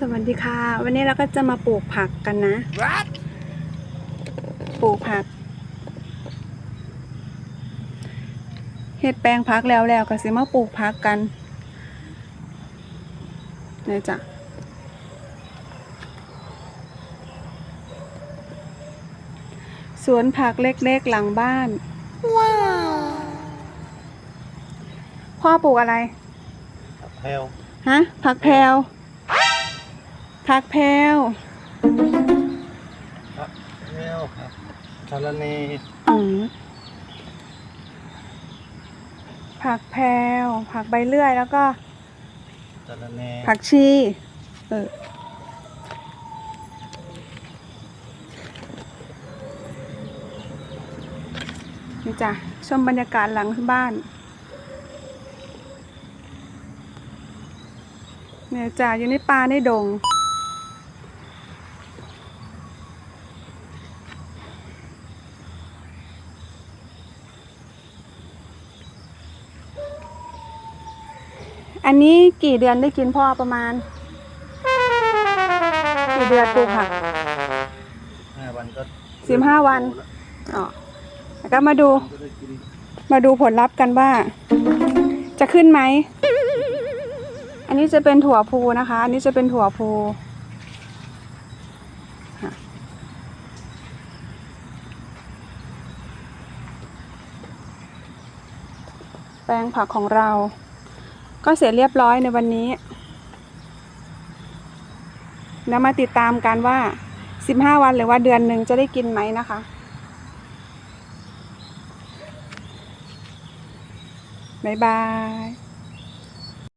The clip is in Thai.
สวัสดีค่ะ วันนี้เราก็จะมาปลูกผักกันนะ What? ปลูกผักเฮ็ดแปลงพักแล้วแล้วก็สิมาปลูกผักกันนี่จ้ะสวนผักเล็กๆหลังบ้าน ว้าว พ่อปลูกอะไรเฮลฮะ ผักแพรว ผักแพรวเฮลครับสารเนอืมผักแพรวผักใบเลื่อยแล้วก็สารเนผักชีเออนี่จ้ะชมบรรยากาศหลังบ้านเนี่ยจ้ะอยู่ในป่าในดง อันนี้กี่เดือนได้กินพ่อประมาณ กี่เดือนปลูกผักห้าวันก็สิบห้าวันอ๋อแล้วก็มาดู ก็ได้กินมาดูผลลัพธ์กันว่า จะขึ้นไหม อันนี้จะเป็นถั่วพูนะคะ อันนี้จะเป็นถั่วพูค่ะแปลงผักของเรา ก็เสร็จเรียบร้อยในวันนี้แล้วมาติดตามกันว่า 15 วันหรือว่าเดือนหนึ่งจะได้กินไหมนะคะ บ๊ายบาย